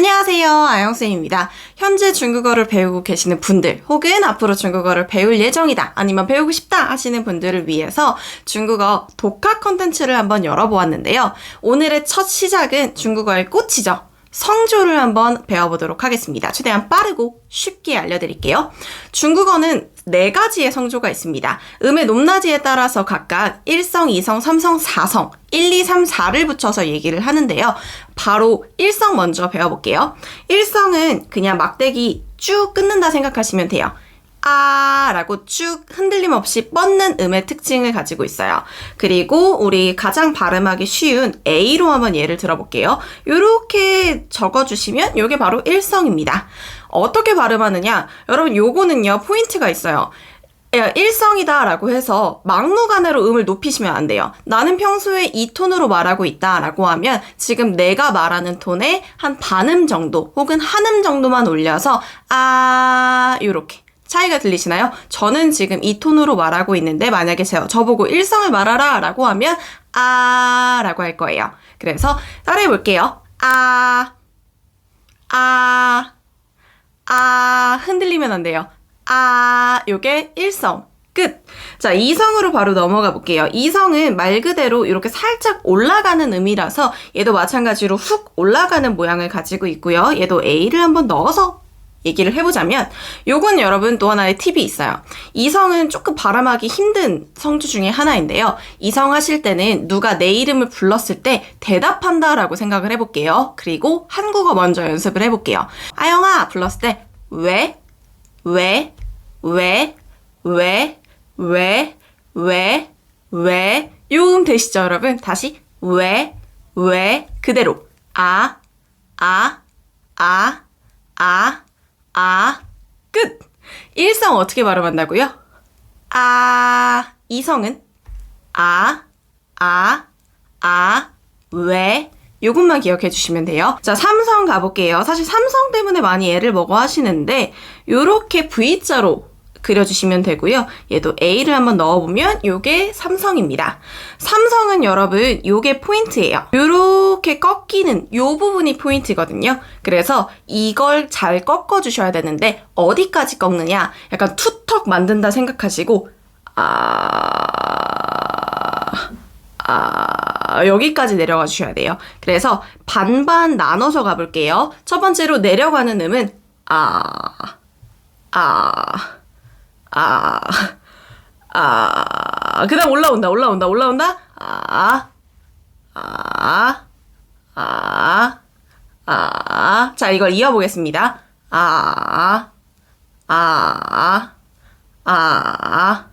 안녕하세요. 아영쌤입니다. 현재 중국어를 배우고 계시는 분들, 혹은 앞으로 중국어를 배울 예정이다, 아니면 배우고 싶다 하시는 분들을 위해서 중국어 독학 컨텐츠를 한번 열어보았는데요. 오늘의 첫 시작은 중국어의 꽃이죠. 성조를 한번 배워보도록 하겠습니다. 최대한 빠르고 쉽게 알려드릴게요. 중국어는 네 가지의 성조가 있습니다. 음의 높낮이에 따라서 각각 1성, 2성, 3성, 4성, 1, 2, 3, 4를 붙여서 얘기를 하는데요. 바로 1성 먼저 배워볼게요. 1성은 그냥 막대기 쭉 끊는다 생각하시면 돼요. 아 라고 쭉 흔들림 없이 뻗는 음의 특징을 가지고 있어요. 그리고 우리 가장 발음하기 쉬운 A로 한번 예를 들어볼게요. 요렇게 적어주시면 요게 바로 일성입니다. 어떻게 발음하느냐? 여러분 요거는요 포인트가 있어요. 야, 일성이다 라고 해서 막무가내로 음을 높이시면 안 돼요. 나는 평소에 이 톤으로 말하고 있다 라고 하면 지금 내가 말하는 톤의 한 반음 정도 혹은 한음 정도만 올려서 아 요렇게 차이가 들리시나요? 저는 지금 이 톤으로 말하고 있는데 만약에 제가 저보고 일성을 말하라 라고 하면 아 라고 할 거예요. 그래서 따라해 볼게요. 아, 아, 아 흔들리면 안 돼요. 아 요게 일성 끝. 자, 이성으로 바로 넘어가 볼게요. 이성은 말 그대로 이렇게 살짝 올라가는 음이라서 얘도 마찬가지로 훅 올라가는 모양을 가지고 있고요. 얘도 A를 한번 넣어서 얘기를 해보자면 요건 여러분 또 하나의 팁이 있어요. 이성은 조금 발음하기 힘든 성주 중에 하나인데요. 이성 하실 때는 누가 내 이름을 불렀을 때 대답한다라고 생각을 해볼게요. 그리고 한국어 먼저 연습을 해볼게요. 아영아 불렀을 때 왜? 왜? 왜? 왜? 왜? 왜? 왜? 요음 되시죠 여러분? 다시 왜? 왜? 그대로 아, 아, 아, 아, 아, 끝! 일성 어떻게 발음한다고요? 아, 이성은 아, 아, 아, 왜? 요것만 기억해 주시면 돼요. 자, 삼성 가볼게요. 사실 삼성 때문에 많이 애를 먹어 하시는데, 요렇게 V자로 그려주시면 되고요. 얘도 A를 한번 넣어보면 요게 삼성입니다. 삼성은 여러분 요게 포인트예요. 요렇게 꺾이는 요 부분이 포인트거든요. 그래서 이걸 잘 꺾어주셔야 되는데 어디까지 꺾느냐? 약간 투턱 만든다 생각하시고 아... 아, 여기까지 내려가 주셔야 돼요. 그래서 반반 나눠서 가볼게요. 첫 번째로 내려가는 음은 아, 아, 아, 아, 그 다음 올라온다, 올라온다, 올라온다. 아, 아, 아, 아. 자, 이걸 이어보겠습니다. 아, 아, 아,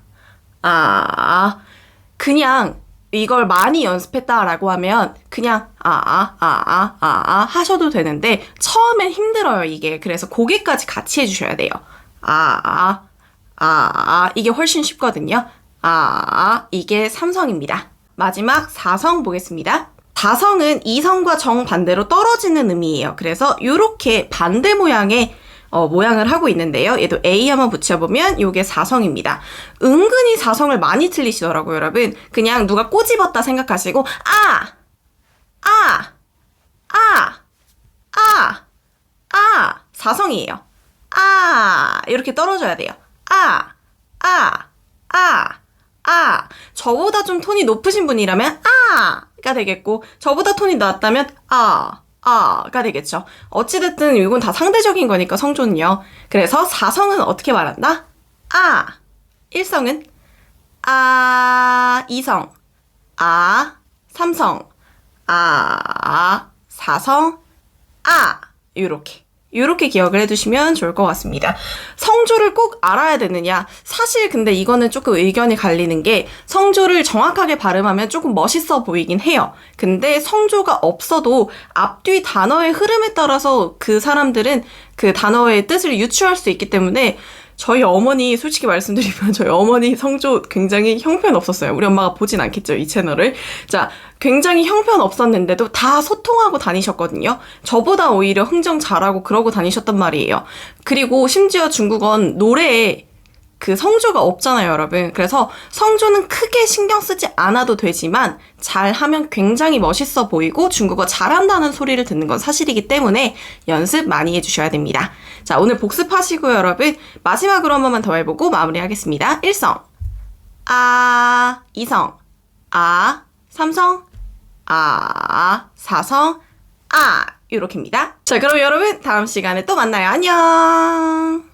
아. 그냥 이걸 많이 연습했다라고 하면 그냥 아, 아, 아, 아, 아, 아 하셔도 되는데 처음엔 힘들어요, 이게. 그래서 고개까지 같이 해주셔야 돼요. 아, 아, 아, 아, 이게 훨씬 쉽거든요. 아, 아, 이게 삼성입니다. 마지막 사성 보겠습니다. 다성은 이성과 정반대로 떨어지는 의미예요. 그래서 이렇게 반대 모양의 어, 모양을 하고 있는데요. 얘도 A 한번 붙여보면 이게 사성입니다. 은근히 사성을 많이 틀리시더라고요, 여러분. 그냥 누가 꼬집었다 생각하시고 아! 아! 아! 아! 아! 사성이에요. 아! 이렇게 떨어져야 돼요. 아! 아! 아! 아! 저보다 좀 톤이 높으신 분이라면 아가 되겠고 저보다 톤이 낮다면 아 아가 되겠죠. 어찌됐든 이건 다 상대적인 거니까 성조는요. 그래서 사성은 어떻게 말한다? 아 일성은 아 이성 아 삼성 아 사성 아 요렇게 이렇게 기억을 해두시면 좋을 것 같습니다. 성조를 꼭 알아야 되느냐? 사실 근데 이거는 조금 의견이 갈리는 게 성조를 정확하게 발음하면 조금 멋있어 보이긴 해요. 근데 성조가 없어도 앞뒤 단어의 흐름에 따라서 그 사람들은 그 단어의 뜻을 유추할 수 있기 때문에 저희 어머니 솔직히 말씀드리면 저희 어머니 성조 굉장히 형편없었어요. 우리 엄마가 보진 않겠죠, 이 채널을. 자, 굉장히 형편없었는데도 다 소통하고 다니셨거든요. 저보다 오히려 흥정 잘하고 그러고 다니셨단 말이에요. 그리고 심지어 중국은 노래에 그그 성조가 없잖아요, 여러분. 그래서 성조는 크게 신경 쓰지 않아도 되지만 잘하면 굉장히 멋있어 보이고 중국어 잘한다는 소리를 듣는 건 사실이기 때문에 연습 많이 해주셔야 됩니다. 자, 오늘 복습하시고요, 여러분. 마지막으로 한 번만 더 해보고 마무리하겠습니다. 1성. 아, 2성. 아, 3성. 아, 4성. 아, 요렇게입니다. 자, 그럼 여러분 다음 시간에 또 만나요. 안녕!